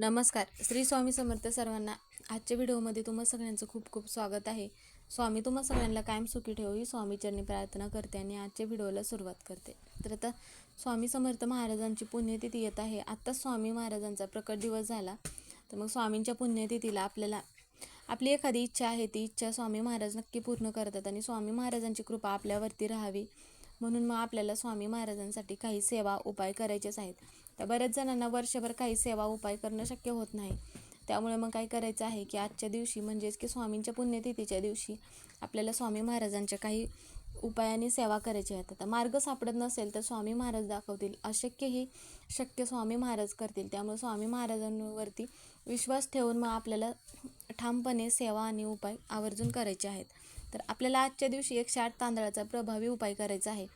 नमस्कार. श्री स्वामी समर्थ सर्वांना आजच्या व्हिडिओमध्ये तुम्हा सगळ्यांचं खूप खूप स्वागत आहे. स्वामी तुम्हा सगळ्यांना कायम सुखी ठेवू ही स्वामीचरणी प्रार्थना करते आणि आजच्या व्हिडिओला सुरुवात करते. तर आता स्वामी समर्थ महाराजांची पुण्यतिथी येत आहे. आत्ताच स्वामी महाराजांचा प्रकट दिवस झाला. तर मग स्वामींच्या पुण्यतिथीला आपल्याला आपली एखादी इच्छा आहे ती इच्छा स्वामी महाराज नक्की पूर्ण करतात आणि स्वामी महाराजांची कृपा आपल्यावरती राहावी. म्हणून मग आपल्याला स्वामी महाराजांसाठी काही सेवा उपाय करायचेच आहेत. तर बऱ्याच जणांना वर्षभर काही सेवा उपाय करणं शक्य होत नाही. त्यामुळे मग काय करायचं आहे की आजच्या दिवशी म्हणजेच की स्वामींच्या पुण्यतिथीच्या दिवशी आपल्याला स्वामी महाराजांच्या काही उपायाने सेवा करायची आहेत आता मार्ग सापडत नसेल तर स्वामी महाराज दाखवतील. अशक्यही शक्य स्वामी महाराज करतील. त्यामुळे स्वामी महाराजांवरती विश्वास ठेवून मग आपल्याला ठामपणे सेवा आणि उपाय आवर्जून करायचे आहेत. तर आपल्याला आजच्या दिवशी एकशे आठ तांदळाचा प्रभावी उपाय करायचा आहे.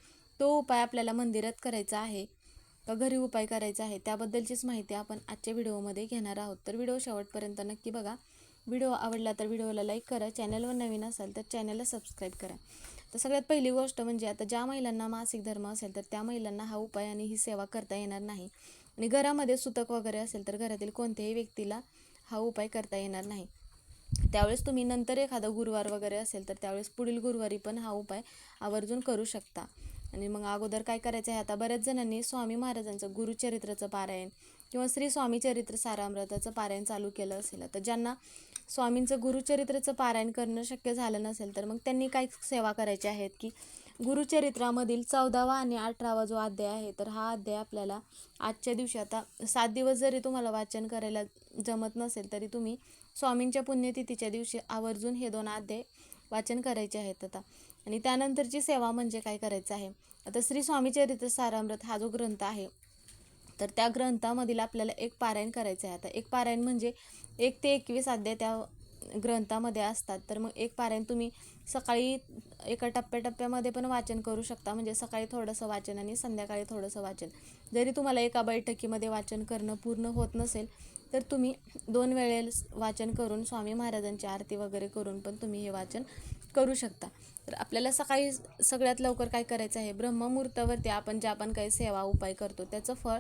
तो उपाय आपल्याला मंदिरात करायचा आहे. का घरी उपाय करायचा आहे त्याबद्दलचीच माहिती आपण आजच्या व्हिडिओमध्ये घेणार आहोत. तर व्हिडिओ शेवटपर्यंत नक्की बघा. व्हिडिओ आवडला तर व्हिडिओला लाईक करा. चॅनलवर नवीन असाल तर चॅनलला सबस्क्राईब करा. तर सगळ्यात पहिली गोष्ट म्हणजे आता ज्या महिलांना मासिक धर्म असेल तर त्या महिलांना हा उपाय आणि ही सेवा करता येणार नाही. आणि घरामध्ये सुतक वगैरे असेल तर घरातील कोणत्याही व्यक्तीला हा उपाय करता येणार नाही. त्यावेळेस तुम्ही नंतर एखादा गुरुवार वगैरे असेल तर त्यावेळेस पुढील गुरुवारी पण हा उपाय आवर्जून करू शकता. आणि मग अगोदर काय करायचं आहे? आता बऱ्याच जणांनी स्वामी महाराजांचं गुरुचरित्राचं पारायण किंवा श्री स्वामी चरित्र सारामृताचं पारायण चालू केलं असेल. तर ज्यांना स्वामींचं गुरुचरित्राचं पारायण करणं शक्य झालं नसेल तर मग त्यांनी काय सेवा करायच्या आहेत की गुरुचरित्रामधील चौदावा आणि अठरावा जो अध्याय आहे तर हा अध्याय आपल्याला आजच्या दिवशी आता सात दिवस जरी तुम्हाला वाचन करायला जमत नसेल तरी तुम्ही स्वामींच्या पुण्यतिथीच्या दिवशी आवर्जून हे दोन अध्याय वाचन करायचे आहेत आता. आणि त्यानंतरची सेवा म्हणजे काय करायचं आहे? आता श्री स्वामी चरित्र सारामृत हा जो ग्रंथ आहे तर त्या ग्रंथामधील आपल्याला एक पारायण करायचं आहे. आता एक पारायण म्हणजे एक ते एकवीस अध्याय त्या ग्रंथामध्ये असतात. तर मग एक पारायण तुम्ही सकाळी एका टप्प्याटप्प्यामध्ये पण वाचन करू शकता. म्हणजे सकाळी थोडंसं वाचन आणि संध्याकाळी थोडंसं वाचन. जरी तुम्हाला एका बैठकीमध्ये वाचन करणं पूर्ण होत नसेल तर तुम्ही दोन वेळेस वाचन करून स्वामी महाराजांची आरती वगैरे करून पण तुम्ही हे वाचन करू शकता. तर आपल्याला सकाळी सगळ्यात लवकर काय करायचं आहे? ब्रह्ममुहूर्तावरती आपण ज्या आपण काही सेवा उपाय करतो त्याचं फळ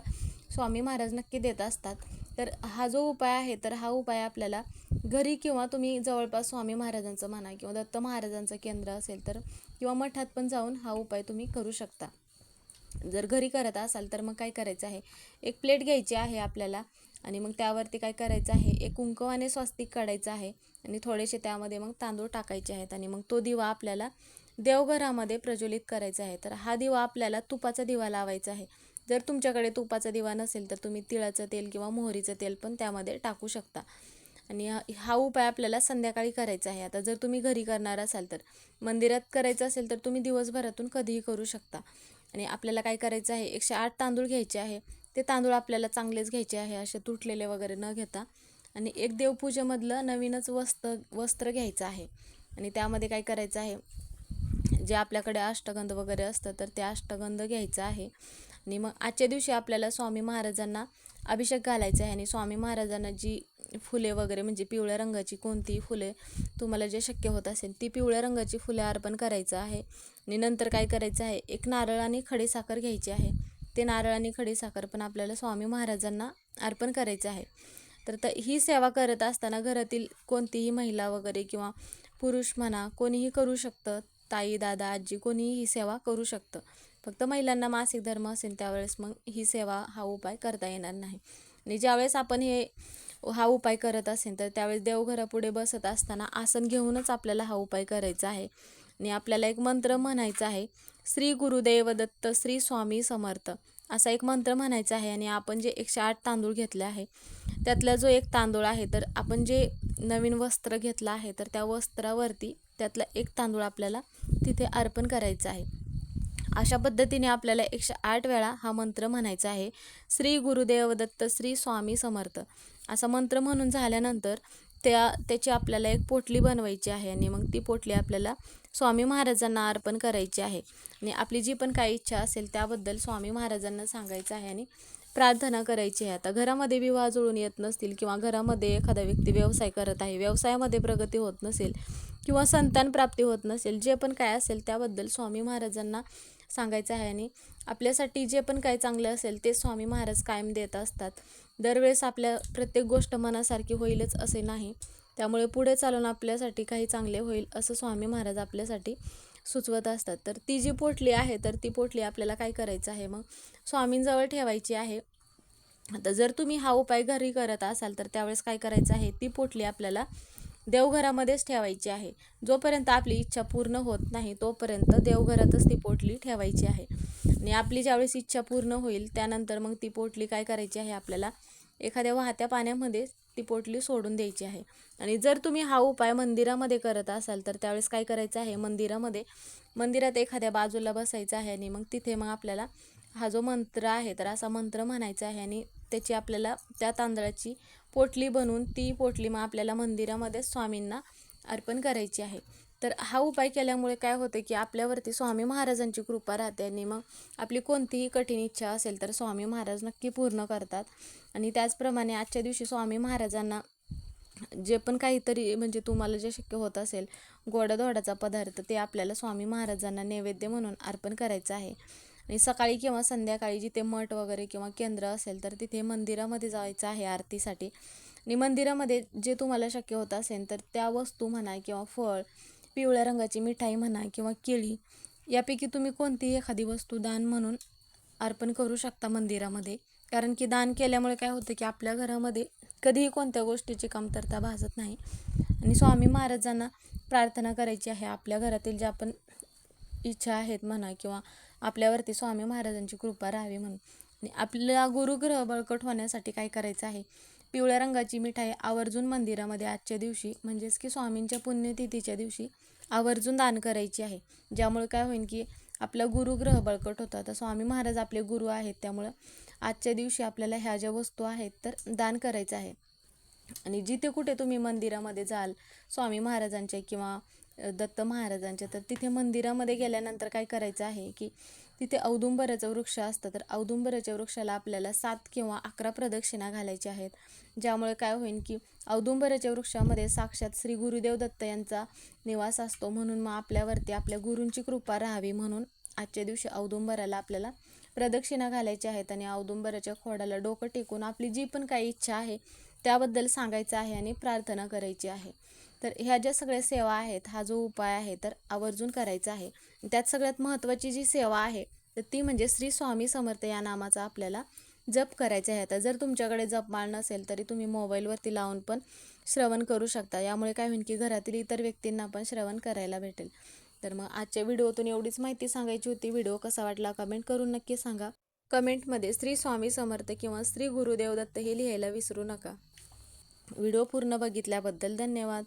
स्वामी महाराज नक्की देत असतात. तर हा जो उपाय आहे तर हा उपाय आपल्याला घरी किंवा तुम्ही जवळपास स्वामी महाराजांचं म्हणा किंवा दत्त महाराजांचं केंद्र असेल तर किंवा मठात पण जाऊन हा उपाय तुम्ही करू शकता. जर घरी करत असाल तर मग काय करायचं आहे? एक प्लेट घ्यायची आहे आपल्याला. आणि मग त्यावरती काय करायचं आहे? एक कुंकवाने स्वस्तिक काढायचं आहे. आणि थोडेसे त्यामध्ये मग तांदूळ टाकायचे आहेत. आणि मग तो दिवा आपल्याला देवघरामध्ये प्रज्वलित करायचा आहे. तर हा दिवा आपल्याला तुपाचा दिवा लावायचा आहे. जर तुमच्याकडे तुपाचा दिवा नसेल तर तुम्ही तिळाचं तेल किंवा मोहरीचं तेल पण त्यामध्ये टाकू शकता. आणि हा उपाय आपल्याला संध्याकाळी करायचा आहे. आता जर तुम्ही घरी करणार असाल तर मंदिरात करायचं असेल तर तुम्ही दिवसभरातून कधीही करू शकता. आणि आपल्याला काय करायचं आहे? एकशे आठ तांदूळ घ्यायचे आहे. ते तांदूळ आपल्याला चांगलेच घ्यायचे आहे असे तुटलेले वगैरे न घेता. आणि एक देवपूजेमधलं नवीनच वस्त्र वस्त्र घ्यायचं आहे. आणि त्यामध्ये काय करायचं आहे जे आपल्याकडे अष्टगंध वगैरे असतं तर ते अष्टगंध घ्यायचं आहे. आणि मग आजच्या दिवशी आपल्याला स्वामी महाराजांना अभिषेक घालायचा आहे. आणि स्वामी महाराजांना जी फुले वगैरे म्हणजे पिवळ्या रंगाची कोणतीही फुले तुम्हाला जे शक्य होत असेल ती पिवळ्या रंगाची फुले अर्पण करायचं आहे. आणि नंतर काय करायचं आहे एक नारळ आणि खडीसाखर घ्यायची आहे. ते नारळ आणि खडीसाखर पण आपल्याला स्वामी महाराजांना अर्पण करायचं आहे. तर त ही सेवा करत असताना घरातील कोणतीही महिला वगैरे किंवा पुरुष म्हणा कोणीही करू शकतं. ताई दादा आजी कोणीही ही सेवा करू शकतं. फक्त महिलांना मासिक धर्म असेल त्यावेळेस मग ही सेवा हा उपाय करता येणार नाही. आणि ज्यावेळेस आपण हे हा उपाय करत असेल तर त्यावेळेस देवघरापुढे बसत असताना आसन घेऊनच आपल्याला हा उपाय करायचा आहे. आणि आपल्याला एक मंत्र म्हणायचा आहे श्री गुरुदेव दत्त श्री स्वामी समर्थ असा एक मंत्र म्हणायचा आहे आणि आपण जे एकशे आठ तांदूळ घेतले आहे त्यातला जो एक तांदूळ आहे तर आपण जे नवीन वस्त्र घेतलं आहे तर त्या वस्त्रावरती त्यातला एक तांदूळ आपल्याला तिथे अर्पण करायचं आहे. अशा पद्धतीने आपल्याला एकशे आठ वेळा हा मंत्र म्हणायचा आहे श्री गुरुदेव दत्त श्री स्वामी समर्थ असा मंत्र म्हणून झाल्यानंतर त्या त्याची आपल्याला एक पोटली बनवायची आहे आणि मग ती पोटली आपल्याला स्वामी महाराजांना अर्पण करायची आहे. आणि आपली जी पण काही इच्छा असेल त्याबद्दल स्वामी महाराजांना सांगायचं आहे आणि प्रार्थना करायची आहे. आता घरामध्ये विवाह जुळून येत नसतील किंवा घरामध्ये एखादा व्यक्ती व्यवसाय करत आहे व्यवसायामध्ये प्रगती होत नसेल किंवा संतान प्राप्ती होत नसेल जे पण काय असेल त्याबद्दल स्वामी महाराजांना सांगायचं आहे आणि आपल्यासाठी जे पण काय चांगलं असेल ते स्वामी महाराज कायम देत असतात. दरवेळेस आपल्या प्रत्येक गोष्ट मनासारखी होईलच असे नाही. त्यामुळे पुढे चालून आपल्यासाठी काही चांगले होईल असं स्वामी महाराज आपल्यासाठी सुचवत असतात. तर ती जी पोटली आहे तर ती पोटली आपल्याला काय करायचं आहे मग? स्वामींजवळ ठेवायची आहे. आता जर तुम्ही हा उपाय घरी करत असाल तर त्यावेळेस काय करायचं आहे? ती पोटली आपल्याला देवघरामध्येच ठेवायची आहे. जोपर्यंत आपली इच्छा पूर्ण होत नाही तोपर्यंत देवघरातच ती पोटली ठेवायची आहे. आणि आपली ज्यावेळेस इच्छा पूर्ण होईल त्यानंतर मग ती पोटली काय करायची आहे आपल्याला? एखाद्या वाहत्या पाण्यामध्ये ती पोटली सोडून द्यायची आहे. आणि जर तुम्ही हा उपाय मंदिरामध्ये करत असाल तर त्यावेळेस काय करायचं आहे? मंदिरामध्ये मंदिरात एखाद्या बाजूला बसायचं आहे आणि मग तिथे मग आपल्याला हा जो मंत्र आहे तर असा मंत्र म्हणायचा आहे आणि त्याची आपल्याला त्या तांदळाची पोटली बनवून ती पोटली मग आपल्याला मंदिरामध्ये स्वामींना अर्पण करायची आहे. तर हा उपाय केल्यामुळे काय होते की आपल्यावरती स्वामी महाराजांची कृपा राहते आणि मग आपली कोणतीही कठीण इच्छा असेल तर स्वामी महाराज नक्की पूर्ण करतात. आणि त्याचप्रमाणे आजच्या दिवशी स्वामी महाराजांना जे पण काहीतरी म्हणजे तुम्हाला जे शक्य होत असेल गोडाधोडाचा पदार्थ ते आपल्याला स्वामी महाराजांना नैवेद्य म्हणून अर्पण करायचं आहे. आणि सकाळी किंवा संध्याकाळी जिथे मठ वगैरे किंवा केंद्र असेल तर तिथे मंदिरामध्ये जायचं आहे आरतीसाठी. आणि मंदिरामध्ये जे तुम्हाला शक्य होत असेल तर त्या वस्तू म्हणा किंवा फळ पिवळ्या रंगाची मिठाई म्हणा किंवा केळी यापैकी तुम्ही कोणतीही एखादी वस्तू दान म्हणून अर्पण करू शकता मंदिरामध्ये. कारण की दान केल्यामुळे काय होतं की आपल्या घरामध्ये कधीही कोणत्या गोष्टीची कमतरता भासत नाही. आणि स्वामी महाराजांना प्रार्थना करायची आहे आपल्या घरातील ज्या आपण इच्छा आहेत म्हणा किंवा आपल्यावरती स्वामी महाराजांची कृपा राहावी म्हणून. आणि आपला गुरुग्रह बळकट होण्यासाठी काय करायचं आहे? पिवळ्या रंगाची मिठाई आवर्जून मंदिरामध्ये आजच्या दिवशी म्हणजेच की स्वामींच्या पुण्यतिथीच्या दिवशी आवर्जून दान करायची आहे. ज्यामुळे काय होईल की आपला गुरुग्रह बळकट होता. तर स्वामी महाराज आपले गुरु आहेत. त्यामुळं आजच्या दिवशी आपल्याला ह्या ज्या वस्तू आहेत तर दान करायचं आहे. आणि जिथे कुठे तुम्ही मंदिरामध्ये जाल स्वामी महाराजांच्या किंवा दत्त महाराजांच्या. तर तिथे मंदिरामध्ये गेल्यानंतर काय करायचं आहे की तिथे औदुंबराचं वृक्ष असतं. तर औदुंबराच्या वृक्षाला आपल्याला सात किंवा अकरा प्रदक्षिणा घालायच्या आहेत. ज्यामुळे काय होईल की औदुंबराच्या वृक्षामध्ये साक्षात श्री गुरुदेव दत्त यांचा निवास असतो. म्हणून मग आपल्यावरती आपल्या गुरूंची कृपा राहावी म्हणून आजच्या दिवशी औदुंबराला आपल्याला प्रदक्षिणा घालायच्या आहेत आणि औदुंबराच्या खोडाला डोकं टेकून आपली जी पण काही इच्छा आहे त्याबद्दल सांगायचं आहे आणि प्रार्थना करायची आहे. तर ह्या ज्या सगळ्या सेवा आहेत हा जो उपाय आहे तर आवर्जून करायचा आहे. त्यात सगळ्यात महत्त्वाची जी सेवा आहे तर ती म्हणजे श्री स्वामी समर्थ या नामाचा आपल्याला जप करायचा आहे. आता जर तुमच्याकडे जपमाळ नसेल तरी तुम्ही मोबाईलवरती लावून पण श्रवण करू शकता. यामुळे काय होईल की घरातील इतर व्यक्तींना पण श्रवण करायला भेटेल. तर मग आजच्या व्हिडिओतून एवढीच माहिती सांगायची होती. व्हिडिओ कसा वाटला कमेंट करून नक्की सांगा. कमेंटमध्ये श्री स्वामी समर्थ किंवा श्री गुरुदेव दत्त हे लिहायला विसरू नका. व्हिडिओ पूर्ण बघितल्याबद्दल धन्यवाद.